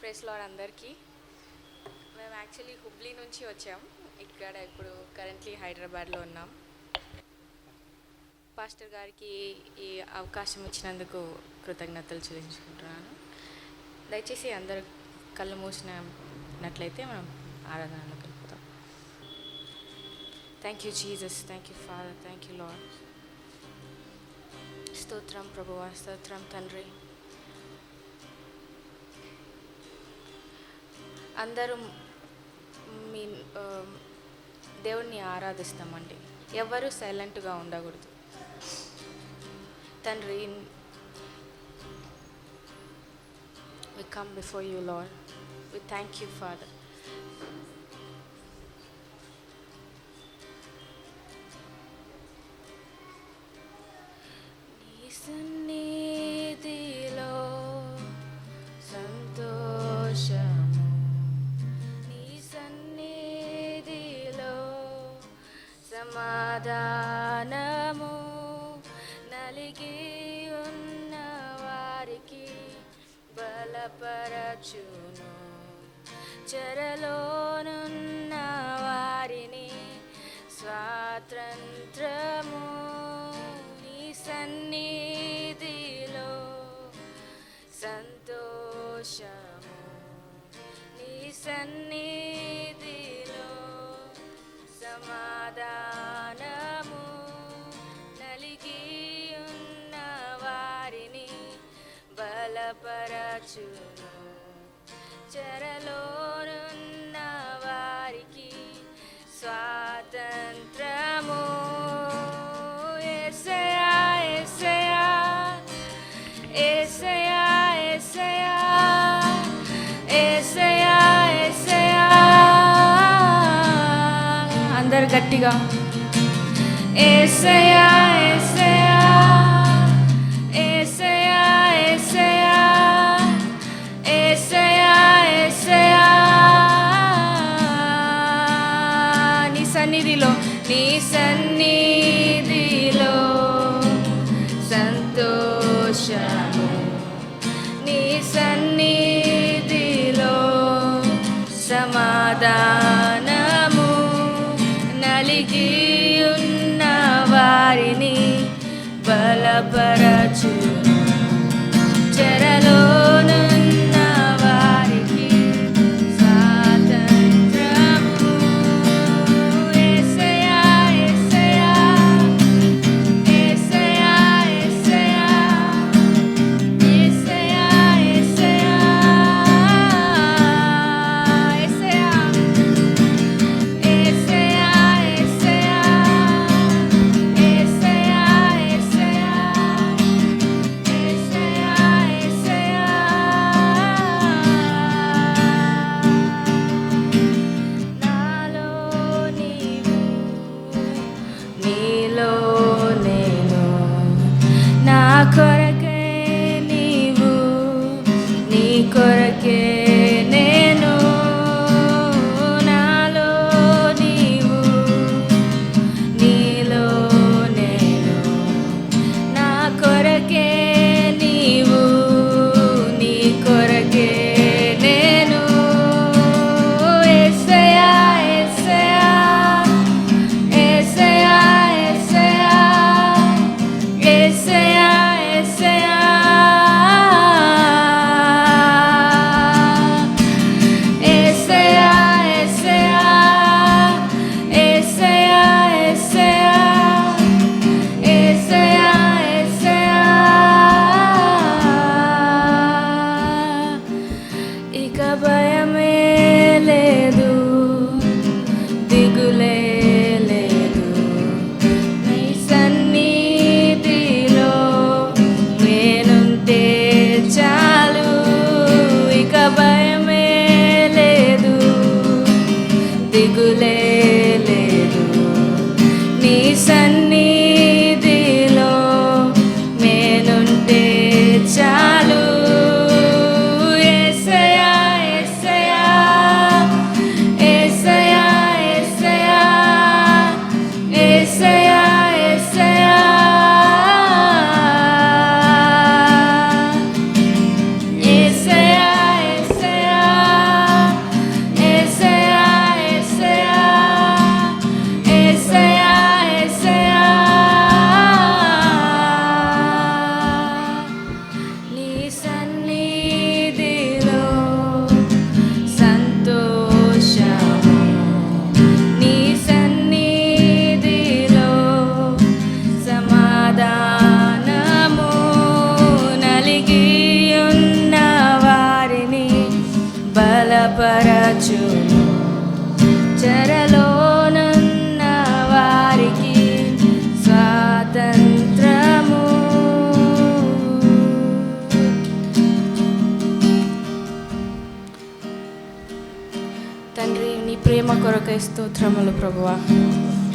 Press lord అందరికీ. మేము actually Hubli నుంచి వచ్చాం. ఇక్కడ ఇప్పుడు కరెంట్లీ హైదరాబాద్లో ఉన్నాం. పాస్టర్ గారికి ఈ అవకాశం ఇచ్చినందుకు కృతజ్ఞతలు చెల్లించుకుంటున్నాను. దయచేసి అందరు కళ్ళు మూసినట్లయితే మనం ఆరాధనలో కలుపుతాం. Thank you Jesus thank you father thank you lord స్తోత్రం ప్రభువా స్తోత్రం తండ్రి. అందరూ మీ దేవుణ్ణి ఆరాధిస్తామండి. ఎవరు సైలెంట్గా ఉండకూడదు. తండ్రి we come before you lord we thank you father సమాధానము నలిగి ఉన్న వారికి బలపరచును. చెరలోను దాచును చెరలోనున్న వారికి స్వాతంత్రము. ఎసయా ఎసయా ఎసయా ఎసయా ఎసయా ఎసయా అందరు గట్టిగా ఎసయా సన్నిధిలో నీ సన్నిధిలో సంతోషము. నీ సన్నిధిలో సమాధానము. నలిగి ఉన్న వారిని బలపరచును could ప్రేమ స్తోత్రములు ప్రభువ.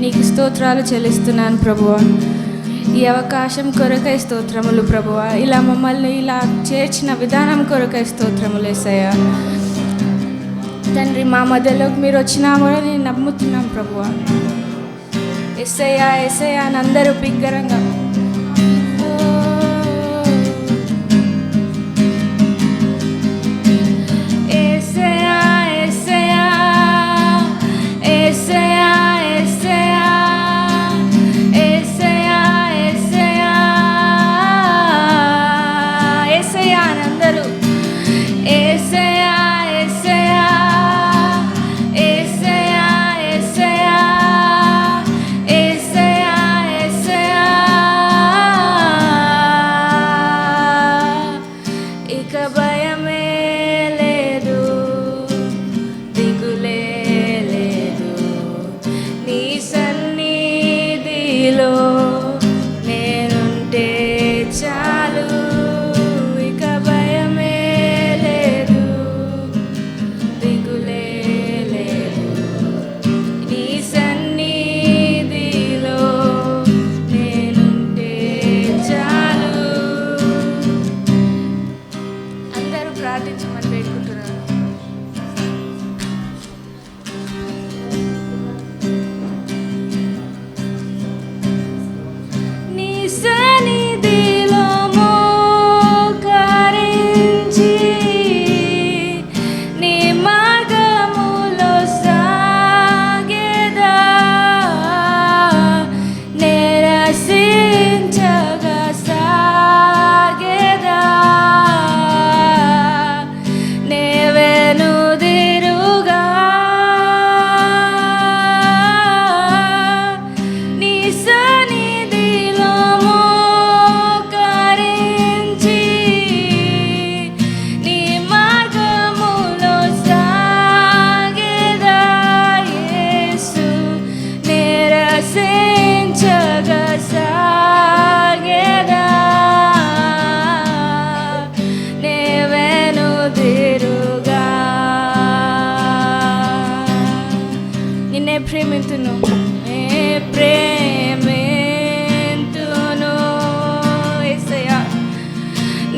నీకు స్తోత్రాలు చెల్లిస్తున్నాను ప్రభువ. ఈ అవకాశం కొరకై స్తోత్రములు ప్రభువ. ఇలా మమ్మల్ని ఇలా చేర్చిన విధానం కొరకై స్తోత్రములు వేసాయా తండ్రి మా మధ్యలోకి మీరు వచ్చినా నేను నమ్ముతున్నాం ప్రభువ. ఎస్ఐయా ఎస్ఐయా అని అందరూ బిగ్గరంగా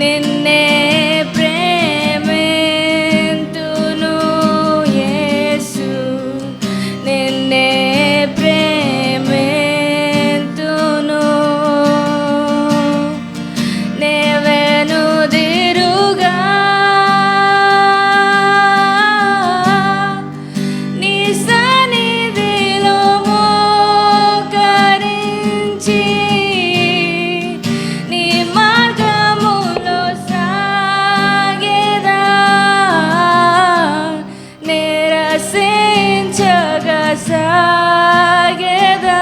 నిన్నే నిరసించగా సాగేదా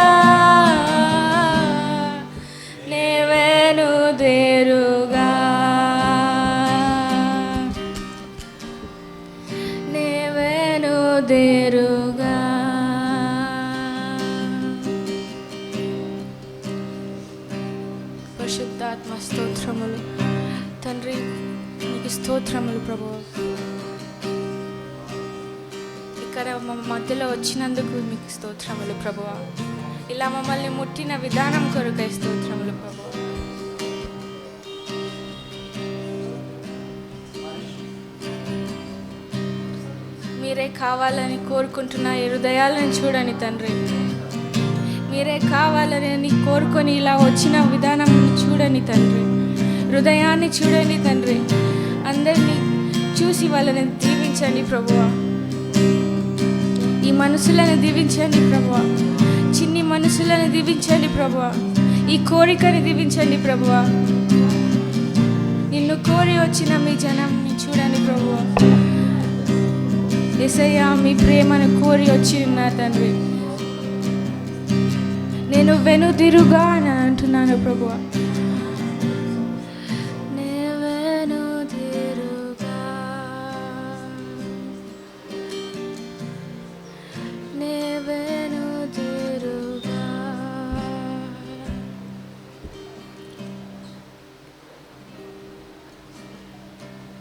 నేవెనుదిరుగా నేవెనుదిరుగా పరిశుద్ధాత్మ స్తోత్రములు తండ్రి నీకు స్తోత్రములు ప్రభు ఇక్కడ మా మధ్యలో వచ్చినందుకు మీకు స్తోత్రములు ప్రభువ. ఇలా మమ్మల్ని ముట్టిన విధానం కొరకై స్తోత్రములు ప్రభు మీరే కావాలని కోరుకుంటున్న హృదయాలను చూడని తండ్రి. మీరే కావాలని అని కోరుకొని ఇలా వచ్చిన విధానం చూడని తండ్రి. హృదయాన్ని చూడండి తండ్రి. అందరినీ చూసి వాళ్ళని దీవించండి ప్రభువా. ఈ మనసులను దీవించండి ప్రభువ. చిన్ని మనసులను దీవించండి ప్రభువ. ఈ కోరికను దీవించండి ప్రభువ. నిన్ను కోరి వచ్చిన మీ జనంని చూడండి ప్రభు ఎసయ్యా మీ ప్రేమను కోరి వచ్చి ఉన్నా తండ్రి. నేను వెనుదిరుగా అని అంటున్నాను ప్రభువా.